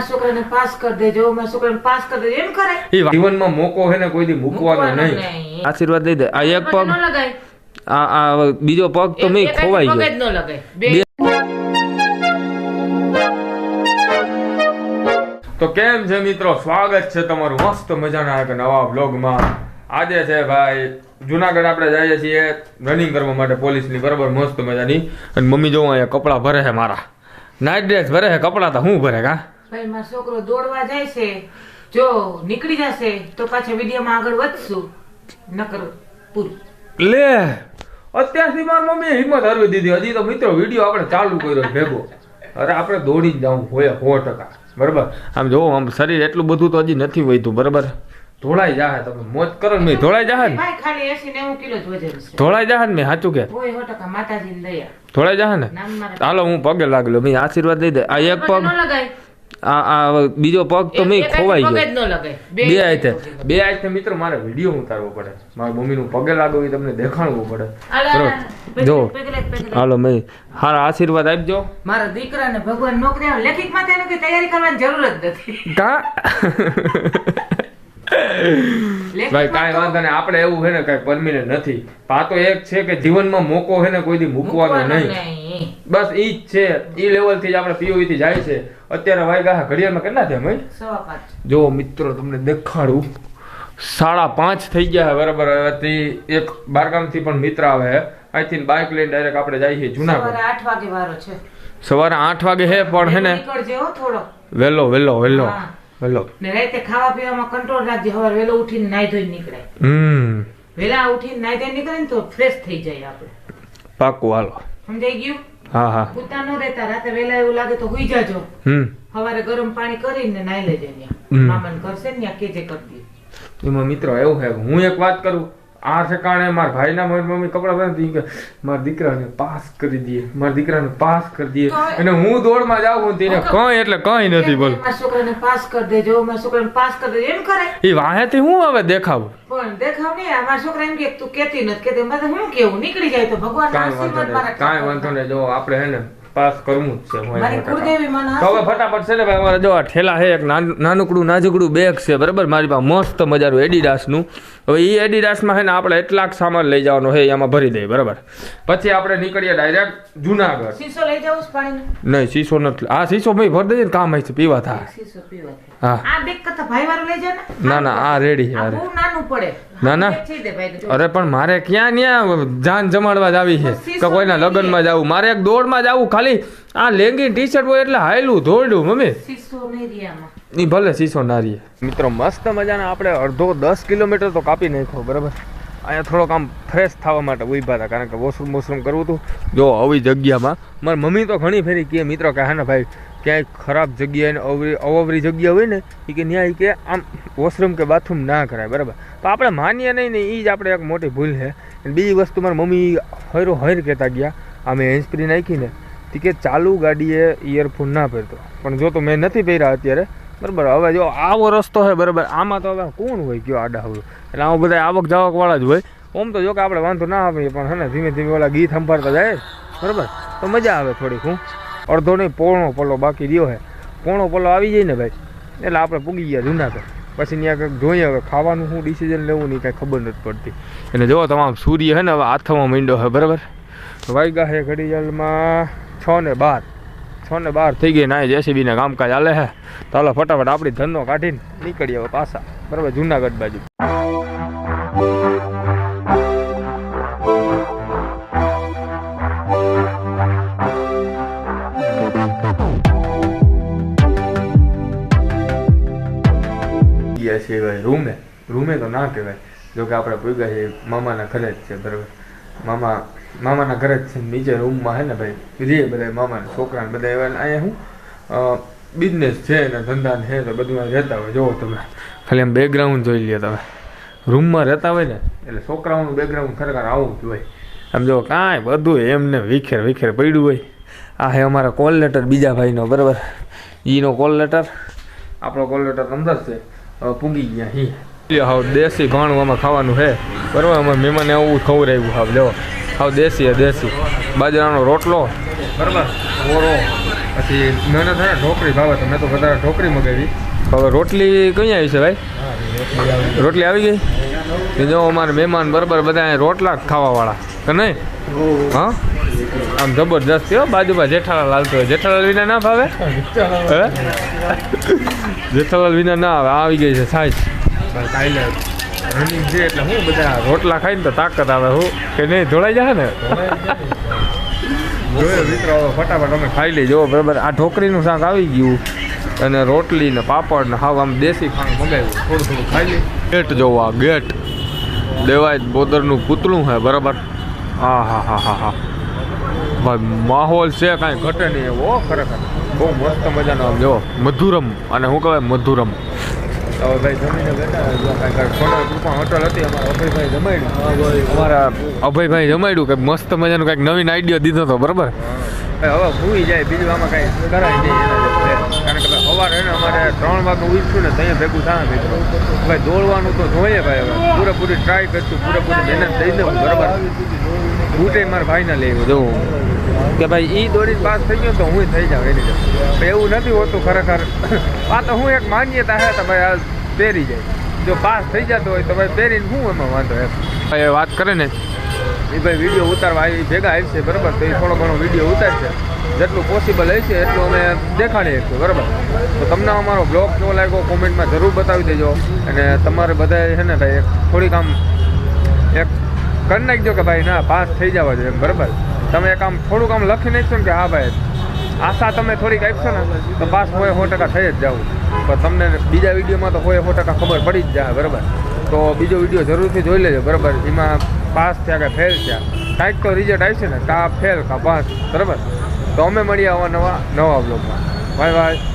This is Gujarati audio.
છોકરાને પાસ કરી દેજો મારા છોકરાને પાસ કરી દેજો એમ કરે. જીવનમાં મોકો છે ને કોઈ દી મૂકવાનો નહીં. આશીર્વાદ દઈ દે. આ એક પગ ન લગાય. આ આ બીજો પગ તો મેં ખોવાઈ પગે ગયો. જ ન લગાય. તો કેમ છે મિત્રો? સ્વાગત છે તમારું મસ્ત મજાના એક નવા બ્લોગમાં આજે છે ભાઈ જુનાગઢ આપણે જઈએ છીએ રનિંગ કરવા માટે પોલીસની બરાબર મસ્ત મજાની. અને મમ્મી જો અહીંયા કપડાં ભરે છે મારા. નાઇટ ડ્રેસ ભરે છે કપડાં તો હું ભરે કા? ભાઈ મારો છોકરો દોડવા જાય છે. જો નીકળી જશે તો પાછા વિડીયોમાં આગળ વધશું. નકર પૂરું. લે અત્યારથી મારી મમ્મીએ હિંમત હરવી દીધી. હજી તો મિત્રો વીડિયો આપણે ચાલુ કર્યો ભેગો. અરે આપણે દોડી જાઉં જવું હોય સો ટકા. બરાબર? આમ જોવો આમ શરીર એટલું બધું તો હજી નથી વધ્યું બરાબર? ધોળાઈ જાહે તમે. મોજ કરો ને ધોળાઈ જાહે ને? ભાઈ ખાલી એસી નેવું કિલો જ વજન છે. ધોળાઈ જાહે ને મેં સાચું કે? હોય હો ટકા માતાજીની દયા. ધોળાઈ જાહે ને? હાલો હું પગે લાગલો. મેં આશીર્વાદ દઈ દે. આ એક પગ ન લગાય. આ બીજો પગ તો મેં ખોવાઈ ગયો. ન. બે આયતે બે આયતે મિત્રો મારે વીડિયો ઉતારવો પડે. મારા મમ્મીનું પગે લાગવું એ તમને દેખાડવું પડે. જો. હાલો મેં હારા આશીર્વાદ આપજો. મારા દીકરાને ભગવાન નોકરી આવે. લેખિતમાં તેનું કઈ તૈયારી કરવાની જરૂર જ નથી. કા? ભાઈ કાંઈ વાંધો નહીં. આપણે એવું છે ને કાંઈ પરમિનન્ટ નથી. પાતો એક છે કે જીવનમાં મોકો છે ને કોઈ દી મૂકવાનો નહીં. નહીં. બસ ઈ જ છે. ઈ લેવલથી જ આપણે પીઓઈ થી જાય છે. અત્યારે વાગ્યા ઘડિયાળમાં કેટલા થયા ભાઈ? સવા પાંચ. જો મિત્રો તમને દેખાડું. સાડા પાંચ થઈ ગયા છે બરાબર. હવેથી એક બારગામથી પણ મિત્ર આવે અહીંથી બાઇક લઈને ડાયરેક્ટ આપણે જઈએ છીએ સવારે જુનાગઢ આઠ વાગે વારો છે. સવારે આઠ વાગે હે પણ હે ને? થોડો. વેલો વેલો વેલો વેલો ને રાતે ખાવા પીવામાં કંટ્રોલ રાખજે. સવારે વેલો ઉઠીને નાઈ ધોઈને નીકળે હમ. વેલા ઉઠીને નાઈ ધોઈને નીકળે ને તો ફ્રેશ થઈ જાય આપણે. પાકું હાલો. સમજાઈ ગયું? હા ન રહેતા રાતે વેલા એવું લાગે તો હુઈ જાજો. હમ. સવારે ગરમ પાણી કરીને નાઈ લેજે. ત્યાં મામાને કરશે ને ત્યાં કેજે કરતી એમાં મિત્રો એવું છે હું એક વાત કરું આ ઠેકાણે મારા ભાઈના મમ્મી કપડા પહેરતી. કે મારા દીકરાને પાસ કરી દઈએ. મારા દીકરાને પાસ કરી દઈએ. અને હું દોડમાં જાઉં તેને કઈ એટલે કઈ નથી બોલ. મારા છોકરાને પાસ કરી દેજો? મારા છોકરાને પાસ કરી દેજો. એમ કરે? એ વાહેથી હું હવે દેખાવું? પણ દેખાવ નહીં. મારા છોકરા એમ કે તું કેતી નથી. કેતી મારે હું કેવું? નીકળી જાય તો ભગવાન કાંઈ વાંધો નહીં. કાંઈ વાંધો નહીં. જો આપણે હે ને પાસ કરવું જ છે તો હવે ફટાફટ છે ને ભાઈ અમારે જો આ ઠેલા છે એક નાન- નાનકડું નાજુકડું બેગ છે બરાબર? મારી પાસે મસ્ત મજાનું એડિડાસનું હવે એ એડિડાસમાં છે ને આપણે એટલાક સામાન લઈ જવાનો છે એ આમાં ભરી દઈએ બરાબર? પછી આપણે નીકળીએ ડાયરેક્ટ જુનાગઢ. શીશો લઈ પાણી નહીં શીશો નથી. આ શીશો ભાઈ ભરી દઈએ ને કામ હશે પીવા થાય. શીશો પીવા આ બેગ કરતા ભાઈ વાળું લઈ ને ના ના આ રેડી છે બહુ નાનું પડે. ના, ના. બેગ છે દે ભાઈ જો. અરે પણ મારે ક્યાં ન્યા જાન જમાડવા જ આવી છે? કે કોઈના. લગ્નમાં જવું મારે એક દોડમાં જવું ખાલી. આ લેંગી ટી શર્ટ હોય એટલે હાયલું દોડ્યું મમ્મી. નહીં એ ભલે શીશો ના રહીએ મિત્રો મસ્ત મજાના આપણે અડધો દસ કિલોમીટર તો કાપી નાખ્યો બરાબર? અહીંયા થોડોક આમ ફ્રેશ થવા માટે ઊભા હતા કારણ કે વોશરૂમ વોશરૂમ કરવું હતું. જો આવી જગ્યામાં મારી મમ્મી તો ઘણી ફેરી કહે મિત્રો કે હા ને ભાઈ ક્યાંય ખરાબ જગ્યાએ અવરી અવવરી જગ્યા હોય ને એ કે ન્યાય કે આમ વોશરૂમ કે બાથરૂમ ના કરાય, બરાબર? તો આપણે માનીએ નહીં ને એ જ આપણે એક મોટી ભૂલ છે. બીજી વસ્તુ મારી મમ્મી હૈરો હૈર કહેતા ગયા અમે હેન્ડ સ્પ્રી નાખીને તે કે ચાલુ ગાડીએ ઇયરફોન ના પહેરતો. પણ જો તો મેં નથી પહેર્યા અત્યારે, બરાબર? હવે જો આવો રસ્તો છે, બરાબર? આમાં તો હવે કોણ હોય કયો આડા હોય? એટલે આમાં બધા આવક જાવકવાળા જ હોય. ઓમ તો જો કે આપણે વાંધો ના આવે, પણ હે ને, ધીમે ધીમે ઓલા ગીત સંભાળતા જાય, બરાબર? તો મજા આવે થોડીક, હું. અડધો નહીં, પોણો પલ્લો બાકી રહ્યો છે. પોણો પલ્લો આવી જાય ને ભાઈ, એટલે આપણે પૂગી ગયા જુનાગઢ. પછી ત્યાં કંઈક જોઈએ, હવે ખાવાનું શું ડિસિઝન લેવું નહીં કાંઈ ખબર નથી પડતી. અને જો તમામ સૂર્ય છે ને હવે હાથમાં માંડ્યો છે, બરાબર? વાગ્યા છે ઘડિયાળમાં છ ને બાર. છ ને બાર થઈ ગઈ ના જેસીબીના કામકાજ હાલે છે. તો હાલો ફટાફટ આપણી ધંધો કાઢીને નીકળીએ હવે પાછા. બરાબર, જુનાગઢ બાજુ. ભાઈ રૂમે રૂમે તો ના કહેવાય. જોકે આપણે પૂગ્યા છે મામાના ઘરે જ છે, બરાબર. મામા, મામાના ઘરે જ છે નીચે રૂમમાં છે ને ભાઈ રે બધા મામાના છોકરાને બધા એવા અહીંયા શું બિઝનેસ છે ને ધંધા છે તો બધું રહેતા હોય. જોવો તમે, ખાલી એમ બેકગ્રાઉન્ડ જોઈ લે તમે. રૂમમાં રહેતા હોય ને, એટલે છોકરાઓનું બેકગ્રાઉન્ડ ખરેખર આવું જ હોય. આમ જો કાંઈ બધું એમને વિખેર વિખેર પડ્યું હોય. આ હે અમારા કોલ લેટર બીજા ભાઈનો, બરાબર. ઈનો કોલ લેટર આપણો કોલ લેટર અંદર છે. પૂગી ગયા હી. હાવ દેશી ઘણું આમાં ખાવાનું છે બરાબર અમે મહેમાને આવું ખવડાવ્યું હાવ લેવો હાવ દેશી હે દેશી. બાજરાનો રોટલો. બરાબર ઓરો પછી મને થાય ને ઢોકળી ભાવે તો મેં તો વધારે ઢોકળી મગાવી. હવે રોટલી કઈ આવી છે ભાઈ? રોટલી આવી ગઈ? જો અમારે મહેમાન બરાબર બધા રોટલા ખાવાવાળા કે નહીં? હા? આમ જબરજસ્ત હો બાજુમાં જેઠાલાલ હાલતો હોય. જેઠાલાલ વિના ના ભાવે જેઠાલાલ. વિના ના આવે આવી ગઈ છે સાઈઝ રનિંગ છે એટલે હું બધા રોટલા ખાઈને તો તાકાત આવે હું કે નહીં ધોળાઈ જાય ને ફટાફટ અમે ખાઈ લઈ જુઓ બરાબર આ ઢોકરીનું શાક આવી ગયું. અને રોટલી ને પાપડ ને હાવ આમ દેશી ખાણું મંગાવ્યું. થોડું થોડું ખાઈ લઈ ગેટ જોવો ગેટ. દેવાય બોદરનું પૂતળું છે બરાબર? હા હા હા હા હા. માહોલ છે કાંઈ ઘટે નહીં એવો ખરેખર. બહુ મસ્ત મજાનો આમ જો મધુરમ અને શું કહેવાય મધુરમ. હવે ભાઈ જમીને બેઠા જો કૃપા હોટલ હતી અમારા અભયભાઈ જમાડ્યું. અમારા અભયભાઈ જમાડ્યું કે મસ્ત મજાનું કંઈક નવીન આઈડિયા દીધો હતો બરાબર? હવે ભૂઈ જાય બીજું આમાં કાંઈ કરાય નહીં. કારણ કે સવારે એને અમારે ત્રણ વાગે ઉઠ્યું ને ત્યાં ભેગું થાય ભેગું. ભાઈ દોડવાનું તો જોઈએ ભાઈ હવે. પૂરેપૂરી ટ્રાય કરશું પૂરેપૂરી મહેનત દઈ દઉં બરાબર? બૂટે મારા ભાઈને લેવું જવું કે ભાઈ એ દોડીને પાસ થઈ ગયો તો હું થઈ જાઉં એની જાઉં એવું નથી હોતું ખરેખર. આ તો હું એક માન્યતા હે તો ભાઈ આ પહેરી જાય. જો પાસ થઈ જતો હોય તો ભાઈ પહેરીને હું એમાં વાંધો એમ. ભાઈ વાત કરે ને. એ ભાઈ વીડિયો ઉતારવા આવી ભેગા આવશે બરાબર? તો એ થોડો ઘણો વીડિયો ઉતારશે. જેટલું પોસિબલ હશે એટલું અમે દેખાડી છીએ બરાબર? તો તમને અમારો બ્લોગ કેવો લાગ્યો કોમેન્ટમાં જરૂર બતાવી દેજો. અને તમારે બધા છે ને ભાઈ થોડીક આમ એક કરી નાખજો કે ભાઈ ના પાસ થઈ જવા જોઈએ એમ બરાબર? તમે એક આમ થોડુંક આમ લખી નાખશો ને કે હા ભાઈ, આશા તમે થોડીક આપશો ને, તો પાસ હોય સો ટકા થઈ જ જાવ પણ તમને બીજા વિડીયોમાં તો હોય સો ટકા ખબર પડી જ જાય, બરાબર? તો બીજો વીડિયો જરૂરથી જોઈ લેજો, બરાબર? એમાં પાસ થયા કે ફેલ થયા. કાંઈક તો રિઝલ્ટ આવશે ને, કા ફેલ કા પાસ, બરાબર? તો અમે મળીએ આવા નવા નવા બ્લોગમાં બાય બાય.